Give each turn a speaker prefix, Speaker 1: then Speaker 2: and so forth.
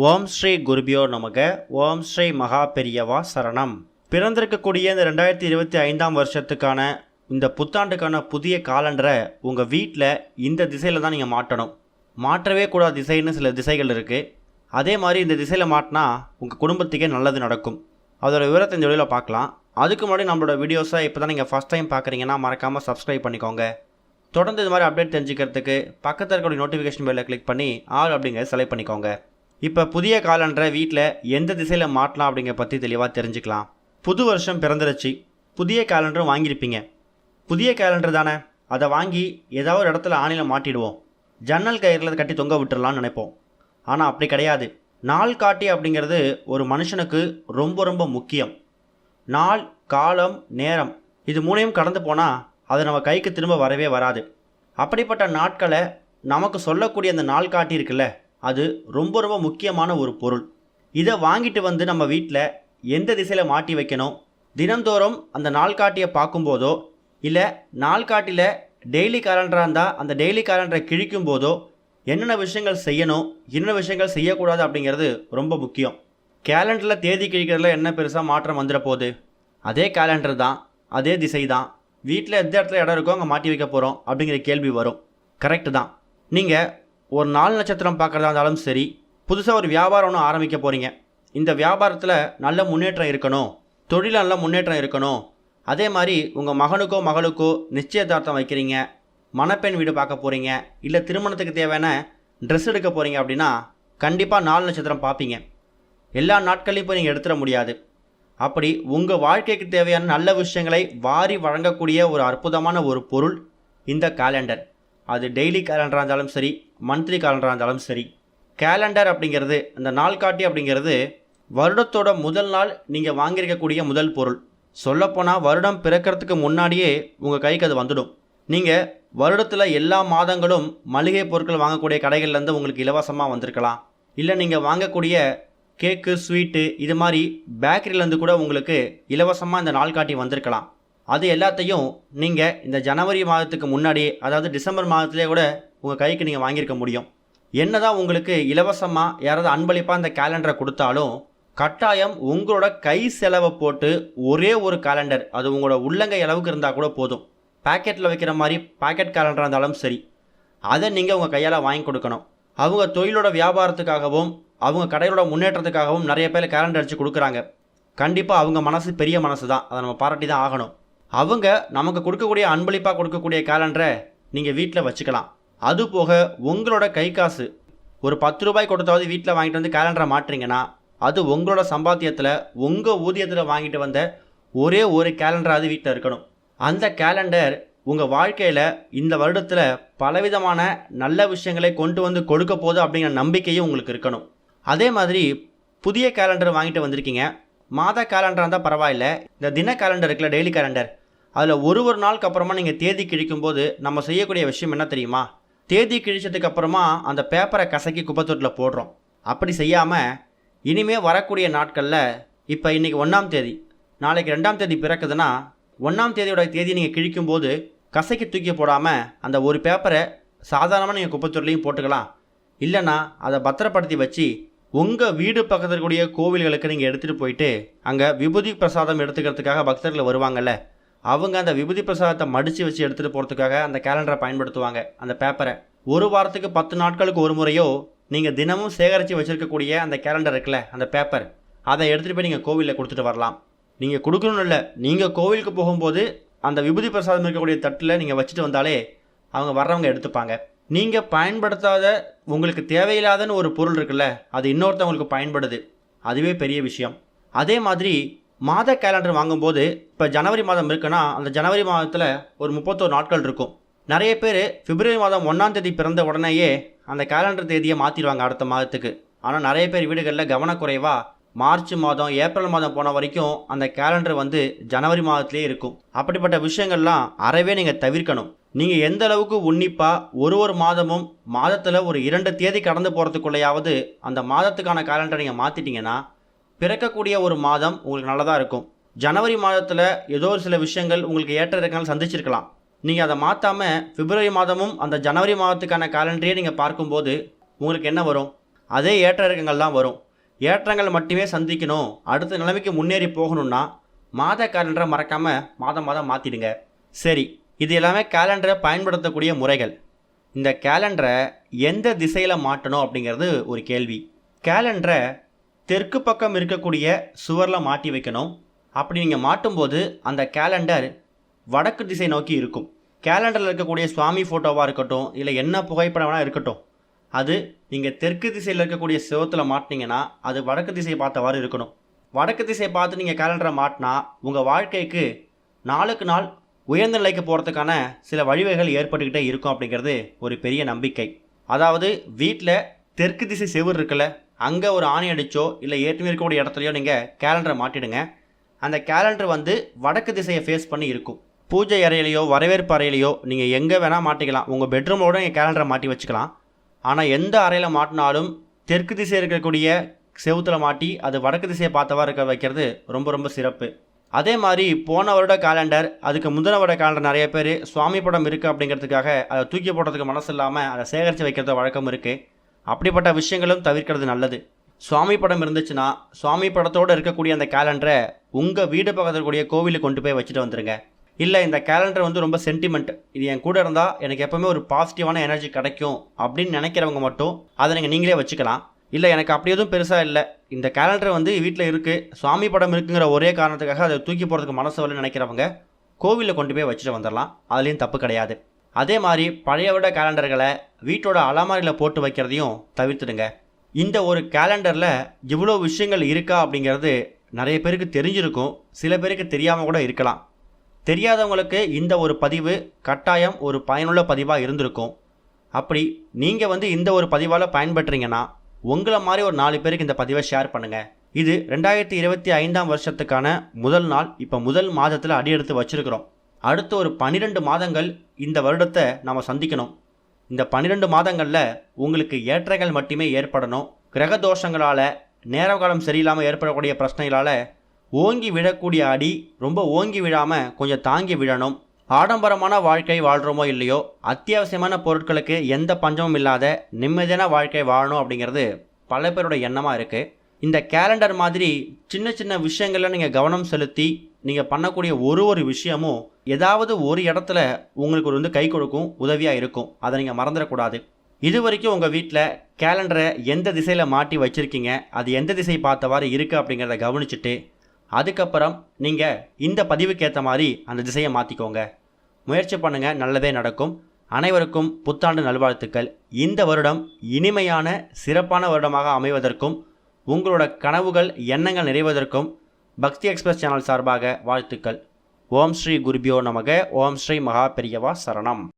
Speaker 1: ஓம் ஸ்ரீ குருபியோ நமக. ஓம் ஸ்ரீ மகா பெரியவா சரணம். பிறந்திருக்கக்கூடிய இந்த ரெண்டாயிரத்தி இருபத்தி ஐந்தாம் வருஷத்துக்கான இந்த புத்தாண்டுக்கான புதிய காலண்டரை உங்கள் வீட்டில் இந்த திசையில் தான் நீங்கள் மாட்டணும். மாற்றவே கூடாத திசைன்னு சில திசைகள் இருக்குது அதே மாதிரி இந்த திசையில் மாட்டினா உங்கள் குடும்பத்துக்கே நல்லது நடக்கும். அதோட விவரத்தை இந்த வீடியோவில் பார்க்கலாம். அதுக்கு முன்னாடி நம்மளோட வீடியோஸை இப்போ தான் நீங்கள் ஃபஸ்ட் டைம் பார்க்குறீங்கன்னா மறக்காமல் சப்ஸ்கிரைப் பண்ணிக்கோங்க. தொடர்ந்து இது மாதிரி அப்டேட் தெரிஞ்சுக்கிறதுக்கு பக்கத்தில் இருக்கக்கூடிய நோட்டிஃபிகேஷன் பெல்லை கிளிக் பண்ணி ஆல் அப்படிங்கிறத செலக்ட் பண்ணிக்கோங்க. இப்போ புதிய காலண்டரை வீட்டில் எந்த திசையில் மாட்டலாம் அப்படிங்கிற பற்றி தெளிவாக தெரிஞ்சுக்கலாம். புது வருஷம் பிறந்துருச்சு. புதிய காலண்டரும் வாங்கியிருப்பீங்க. புதிய கேலண்டர் தானே? அதை வாங்கி ஏதாவது ஒரு இடத்துல ஆணியில் மாட்டிடுவோம். ஜன்னல் கயிறில் கட்டி தொங்க விட்டுறலாம்னு நினைப்போம். ஆனால் அப்படி கிடையாது. நாள் காட்டி அப்படிங்கிறது ஒரு மனுஷனுக்கு ரொம்ப ரொம்ப முக்கியம். நாள் காலம் நேரம் இது மூணையும் கடந்து போனால் அது நம்ம கைக்கு திரும்ப வரவே வராது. அப்படிப்பட்ட நாட்களை நமக்கு சொல்லக்கூடிய அந்த நாள் காட்டி இருக்குல்ல அது ரொம்ப ரொம்ப முக்கியமான ஒரு பொருள். இதை வாங்கிட்டு வந்து நம்ம வீட்டில் எந்த திசையில் மாட்டி வைக்கணும்? தினந்தோறும் அந்த நாள்காட்டியை பார்க்கும்போதோ இல்லை நாள்காட்டியில் டெய்லி கேலண்டராக இருந்தால் அந்த டெய்லி கேலண்டரை கிழிக்கும் போதோ என்னென்ன விஷயங்கள் செய்யணும்? என்னென்ன விஷயங்கள் செய்யக்கூடாது அப்படிங்கிறது ரொம்ப முக்கியம். கேலண்டரில் தேதி கிழிக்கிறதுல என்ன பெருசாக மாற்றம் வந்துட போகுது? அதே கேலண்டர் தான் அதே திசை தான். வீட்டில் எந்த இடத்துல இடம் இருக்கோ அங்கே மாட்டி வைக்க போகிறோம் அப்படிங்கிற கேள்வி வரும். கரெக்டு தான். நீங்கள் ஒரு நாலு நட்சத்திரம் பார்க்குறதா இருந்தாலும் சரி புதுசாக ஒரு வியாபாரம் ஒன்று ஆரம்பிக்க போகிறீங்க இந்த வியாபாரத்தில் நல்ல முன்னேற்றம் இருக்கணும். தொழில் நல்ல முன்னேற்றம் இருக்கணும். அதே மாதிரி உங்கள் மகனுக்கோ மகளுக்கோ நிச்சயதார்த்தம் வைக்கிறீங்க. மணப்பெண் வீடு பார்க்க போகிறீங்க இல்லை திருமணத்துக்கு தேவையான ட்ரெஸ் எடுக்க போகிறீங்க அப்படின்னா கண்டிப்பாக நாலு நட்சத்திரம் பார்ப்பீங்க. எல்லா நாட்களையும் போய் நீங்கள் எடுத்துட முடியாது. அப்படி உங்கள் வாழ்க்கைக்கு தேவையான நல்ல விஷயங்களை வாரி வழங்கக்கூடிய ஒரு அற்புதமான ஒரு பொருள் இந்த காலண்டர் அது டெய்லி கேலண்டராக இருந்தாலும் சரி மந்த்லி கேலண்டராக இருந்தாலும் சரி கேலண்டர் அப்படிங்கிறது அந்த நாள்காட்டி அப்படிங்கிறது வருடத்தோட முதல் நாள் நீங்கள் வாங்கியிருக்கக்கூடிய முதல் பொருள். சொல்லப்போனால் வருடம் பிறக்கிறதுக்கு முன்னாடியே உங்கள் கைக்கு அது வந்துடும். நீங்கள் வருடத்தில் எல்லா மாதங்களும் மளிகை பொருட்கள் வாங்கக்கூடிய கடைகள்லேருந்து உங்களுக்கு இலவசமாக வந்திருக்கலாம். இல்லை நீங்கள் வாங்கக்கூடிய கேக்கு ஸ்வீட்டு இது மாதிரி பேக்கரியிலேருந்து கூட உங்களுக்கு இலவசமாக இந்த நாள்காட்டி வந்திருக்கலாம். அது எல்லாத்தையும் நீங்கள் இந்த ஜனவரி மாதத்துக்கு முன்னாடி அதாவது டிசம்பர் மாதத்திலே கூட உங்கள் கைக்கு நீங்கள் வாங்கியிருக்க முடியும். என்னதான் உங்களுக்கு இலவசமாக யாராவது அன்பளிப்பாக இந்த கேலண்டரை கொடுத்தாலும் கட்டாயம் உங்களோட கை செலவை போட்டு ஒரே ஒரு கேலண்டர் அது உங்களோட உள்ளங்கை அளவுக்கு இருந்தால் கூட போதும். பாக்கெட்டில் வைக்கிற மாதிரி பாக்கெட் கேலண்டராக இருந்தாலும் சரி அதை நீங்கள் உங்கள் கையால் வாங்கி கொடுக்கணும். அவங்க தொழிலோட வியாபாரத்துக்காகவும் அவங்க கடையோட முன்னேற்றத்துக்காகவும் நிறைய பேர் கேலண்டர் அடித்து கொடுக்குறாங்க. கண்டிப்பாக அவங்க மனசு பெரிய மனசு தான் அதை நம்ம பாராட்டி தான் ஆகணும். அவங்க நமக்கு கொடுக்கக்கூடிய அன்பளிப்பாக கொடுக்கக்கூடிய கேலண்டரை நீங்கள் வீட்டில் வச்சுக்கலாம். அது போக உங்களோட கை காசு. ஒரு பத்து ரூபாய் கொடுத்தாவது வீட்டில் வாங்கிட்டு வந்து கேலண்டரை மாட்டுறீங்கன்னா அது உங்களோட சம்பாத்தியத்தில் உங்கள் ஊதியத்தில் வாங்கிட்டு வந்த ஒரே ஒரு கேலண்டராவது வீட்டில் இருக்கணும். அந்த கேலண்டர் உங்கள் வாழ்க்கையில் இந்த வருடத்தில் பலவிதமான நல்ல விஷயங்களை கொண்டு வந்து கொடுக்க போகுது அப்படிங்கிற நம்பிக்கையும் உங்களுக்கு இருக்கணும். அதே மாதிரி புதிய கேலண்டர் வாங்கிட்டு வந்திருக்கீங்க. மாத கேலண்டராக இருந்தால் பரவாயில்ல. இந்த தின கேலண்டர் இருக்குல்ல டெய்லி கேலண்டர் அதில் ஒரு ஒரு நாளுக்கு அப்புறமா நீங்கள் தேதி கிழிக்கும்போது நம்ம செய்யக்கூடிய விஷயம் என்ன தெரியுமா? தேதி கிழிச்சதுக்கு அப்புறமா அந்த பேப்பரை கசக்கி குப்பத்தொட்டில் போடுறோம். அப்படி செய்யாமல் இனிமே வரக்கூடிய நாட்களில் இப்போ இன்றைக்கி ஒன்றாம் தேதி நாளைக்கு ரெண்டாம் தேதி பிறக்குதுன்னா ஒன்றாம் தேதியோட தேதி நீங்கள் கிழிக்கும்போது கசக்கி தூக்கி போடாமல் அந்த ஒரு பேப்பரை சாதாரணமாக நீங்கள் குப்பத்தொட்டிலையும் போட்டுக்கலாம். இல்லைன்னா அதை பத்திரப்படுத்தி வச்சு உங்கள் வீடு பக்கத்தில் இருக்கக்கூடிய கோவில்களுக்கு நீங்கள் எடுத்துகிட்டு போயிட்டு அங்கே விபூதி பிரசாதம் எடுத்துக்கிறதுக்காக பக்தர்கள் வருவாங்கல்ல அவங்க அந்த விபூதி பிரசாதத்தை மடித்து வச்சு எடுத்துகிட்டு போகிறதுக்காக அந்த கேலண்டரை பயன்படுத்துவாங்க. அந்த பேப்பரை ஒரு வாரத்துக்கு பத்து நாட்களுக்கு ஒரு முறையோ நீங்கள் தினமும் சேகரித்து வச்சுருக்கக்கூடிய அந்த கேலண்டர் இருக்குல்ல அந்த பேப்பர் அதை எடுத்துகிட்டு போய் நீங்கள் கோவிலில் கொடுத்துட்டு வரலாம். நீங்கள் கொடுக்கணும்னு இல்லை நீங்கள் கோவிலுக்கு போகும்போது அந்த விபூதி பிரசாதம் இருக்கக்கூடிய தட்டில் நீங்கள் வச்சுட்டு வந்தாலே அவங்க வர்றவங்க எடுத்துப்பாங்க. நீங்கள் பயன்படுத்தாத உங்களுக்கு தேவையில்லாதன்னு ஒரு பொருள் இருக்குல்ல அது இன்னொருத்தவங்களுக்கு பயன்படுது. அதுவே பெரிய விஷயம். அதே மாதிரி மாத கேலண்டர் வாங்கும்போது இப்போ ஜனவரி மாதம் இருக்குன்னா அந்த ஜனவரி மாதத்தில் ஒரு முப்பத்தோரு நாட்கள் இருக்கும். நிறைய பேர் பிப்ரவரி மாதம் ஒன்றாம் தேதி பிறந்த உடனேயே அந்த கேலண்டர் தேதியை மாற்றிடுவாங்க அடுத்த மாதத்துக்கு. ஆனால் நிறைய பேர் வீடுகளில் கவனக்குறைவாக மார்ச் மாதம் ஏப்ரல் மாதம் போன வரைக்கும் அந்த கேலண்டர் வந்து ஜனவரி மாதத்திலே இருக்கும். அப்படிப்பட்ட விஷயங்கள்லாம் அறவே நீங்கள் தவிர்க்கணும். நீங்கள் எந்த அளவுக்கு உன்னிப்பாக ஒரு ஒரு மாதமும் மாதத்தில் ஒரு இரண்டு தேதி கடந்து போகிறதுக்குள்ளேயாவது அந்த மாதத்துக்கான கேலண்டரை நீங்கள் மாற்றிட்டீங்கன்னா பிறக்கக்கூடிய ஒரு மாதம் உங்களுக்கு நல்லதாக இருக்கும். ஜனவரி மாதத்தில் ஏதோ ஒரு சில விஷயங்கள் உங்களுக்கு ஏற்ற இறக்கங்கள் சந்திச்சிருக்கலாம். நீங்கள் அதை மாற்றாமல் பிப்ரவரி மாதமும் அந்த ஜனவரி மாதத்துக்கான கேலண்டரையே நீங்கள் பார்க்கும்போது உங்களுக்கு என்ன வரும்? அதே ஏற்ற இறக்கங்கள் தான் வரும். ஏற்றங்கள் மட்டுமே சந்திக்கணும். அடுத்த நிலைமைக்கு முன்னேறி போகணும்னா மாத கேலண்டரை மறக்காமல் மாதம் மாதம் மாற்றிடுங்க சரி இது எல்லாமே கேலண்டரை பயன்படுத்தக்கூடிய முறைகள். இந்த கேலண்டரை எந்த திசையில் மாட்டணும் அப்படிங்கிறது ஒரு கேள்வி. கேலண்டரை தெற்கு பக்கம் இருக்கக்கூடிய சுவரில் மாட்டி வைக்கணும். அப்படி நீங்கள் மாட்டும்போது அந்த கேலண்டர் வடக்கு திசை நோக்கி இருக்கும். கேலண்டரில் இருக்கக்கூடிய சுவாமி ஃபோட்டோவாக இருக்கட்டும் இல்லை என்ன புகைப்படம் வேணால் இருக்கட்டும் அது நீங்கள் தெற்கு திசையில் இருக்கக்கூடிய சிவத்தில் மாட்டினீங்கன்னா அது வடக்கு திசையை பார்த்தவாறு இருக்கணும். வடக்கு திசை பார்த்து நீங்கள் கேலண்டரை மாட்டினா உங்கள் வாழ்க்கைக்கு நாளுக்கு நாள் உயர்ந்த நிலைக்கு போகிறதுக்கான சில வழிவகைகள் ஏற்பட்டுக்கிட்டே இருக்கும் அப்படிங்கிறது ஒரு பெரிய நம்பிக்கை. அதாவது வீட்டில் தெற்கு திசை செவர் இருக்குல்ல அங்கே ஒரு ஆணி அடிச்சோ இல்லை ஏற்கனவே இருக்கக்கூடிய இடத்துலையோ நீங்கள் கேலண்டரை மாட்டிடுங்க. அந்த கேலண்டர் வந்து வடக்கு திசையை ஃபேஸ் பண்ணி இருக்கும். பூஜை அறையிலையோ வரவேற்பு அறையிலையோ நீங்கள் எங்கே வேணால் மாட்டிக்கலாம். உங்கள் பெட்ரூமோட நீங்கள் கேலண்டரை மாட்டி வச்சுக்கலாம். ஆனால் எந்த அறையில் மாட்டினாலும் தெற்கு திசை இருக்கக்கூடிய செவுத்தில் மாட்டி அது வடக்கு திசையை பார்த்தவா இருக்க வைக்கிறது ரொம்ப ரொம்ப சிறப்பு. அதே மாதிரி போன வருட கேலண்டர் அதுக்கு முந்தின வருட கேலண்டர் நிறைய பேர் சுவாமி படம் இருக்குது அப்படிங்கிறதுக்காக அதை தூக்கி போடுறதுக்கு மனசு இல்லாமல் அதை சேகரித்து வைக்கிறது வழக்கம் இருக்குது அப்படிப்பட்ட விஷயங்களும் தவிர்க்கிறது நல்லது. சுவாமி படம் இருந்துச்சுன்னா சுவாமி படத்தோடு இருக்கக்கூடிய அந்த கேலண்டரை உங்கள் வீடு பக்கத்தில் இருக்கக்கூடிய கோவிலுக்கு கொண்டு போய் வச்சுட்டு வந்துருங்க. இல்லை இந்த கேலண்டர் வந்து ரொம்ப சென்டிமெண்ட் இது என் கூட இருந்தால் எனக்கு எப்போவுமே ஒரு பாசிட்டிவான எனர்ஜி கிடைக்கும் அப்படின்னு நினைக்கிறவங்க மட்டும் அதை நீங்கள் நீங்களே வச்சுக்கலாம். இல்லை எனக்கு அப்படி எதுவும் பெருசாக இல்லை. இந்த கேலண்டர் வந்து வீட்டில் இருக்குது சுவாமி படம் இருக்குங்கிற ஒரே காரணத்துக்காக அதை தூக்கி போகிறதுக்கு மனசு வரலன்னு நினைக்கிறவங்க கோவிலில் கொண்டு போய் வச்சுட்டு வந்துடலாம் அதுலேயும் தப்பு கிடையாது. அதே மாதிரி பழைய விட கேலண்டர்களை வீட்டோட அலமாரியில் போட்டு வைக்கிறதையும் தவிர்த்துடுங்க. இந்த ஒரு கேலண்டரில் இவ்வளோ விஷயங்கள் இருக்கா அப்படிங்கிறது நிறைய பேருக்கு தெரிஞ்சிருக்கும். சில பேருக்கு தெரியாமல் கூட இருக்கலாம். தெரியாதவங்களுக்கு இந்த ஒரு பதிவு கட்டாயம் ஒரு பயனுள்ள பதிவாக இருந்திருக்கும். அப்படி நீங்கள் வந்து இந்த ஒரு பதிவால் பயன்பெற்றீங்கன்னா உங்களை மாதிரி ஒரு நாலு பேருக்கு இந்த பதிவை ஷேர் பண்ணுங்கள் இது ரெண்டாயிரத்தி இருபத்தி ஐந்தாம் வருஷத்துக்கான முதல் நாள். இப்போ முதல் மாதத்தில் அடியெடுத்து வச்சுருக்கிறோம். அடுத்த ஒரு பன்னிரெண்டு மாதங்கள் இந்த வருடத்தை நாம் சந்திக்கணும். இந்த பன்னிரெண்டு மாதங்களில் உங்களுக்கு ஏற்றங்கள் மட்டுமே ஏற்படணும். கிரக தோஷங்களால் நேரகாலம் சரியில்லாமல் ஏற்படக்கூடிய பிரச்சனைகளால் ஓங்கி விழக்கூடிய அடி ரொம்ப ஓங்கி விழாமல் கொஞ்சம் தாங்கி விழணும். ஆடம்பரமான வாழ்க்கை வாழ்கிறோமோ இல்லையோ அத்தியாவசியமான பொருட்களுக்கு எந்த பஞ்சமும் இல்லாத நிம்மதியான வாழ்க்கை வாழணும் அப்படிங்கிறது பல பேரோட எண்ணமாக இருக்குது இந்த கேலண்டர் மாதிரி சின்ன சின்ன விஷயங்களில் நீங்கள் கவனம் செலுத்தி நீங்கள் பண்ணக்கூடிய ஒரு ஒரு விஷயமும் ஏதாவது ஒரு இடத்துல உங்களுக்கு ஒரு வந்து கை கொடுக்கும் உதவியாக இருக்கும். அதை நீங்கள் மறந்துடக்கூடாது. இது வரைக்கும் உங்கள் வீட்டில் கேலண்டரை எந்த திசையில் மாட்டி வச்சுருக்கீங்க அது எந்த திசை பார்த்தவாறு இருக்குது அப்படிங்கிறத கவனிச்சுட்டு அதுக்கப்புறம் நீங்கள் இந்த பதிவுக்கு ஏற்ற மாதிரி அந்த திசையை மாற்றிக்கோங்க முயற்சி பண்ணுங்கள் நல்லதே நடக்கும். அனைவருக்கும் புத்தாண்டு நல்வாழ்த்துக்கள். இந்த வருடம் இனிமையான சிறப்பான வருடமாக அமைவதற்கும் உங்களோட கனவுகள் எண்ணங்கள் நிறைவதற்கும் பக்தி எக்ஸ்பிரஸ் சேனல் சார்பாக வாழ்த்துக்கள். ஓம் ஸ்ரீ குருபியோ நமக. ஓம் ஸ்ரீ மகா பெரியவா சரணம்.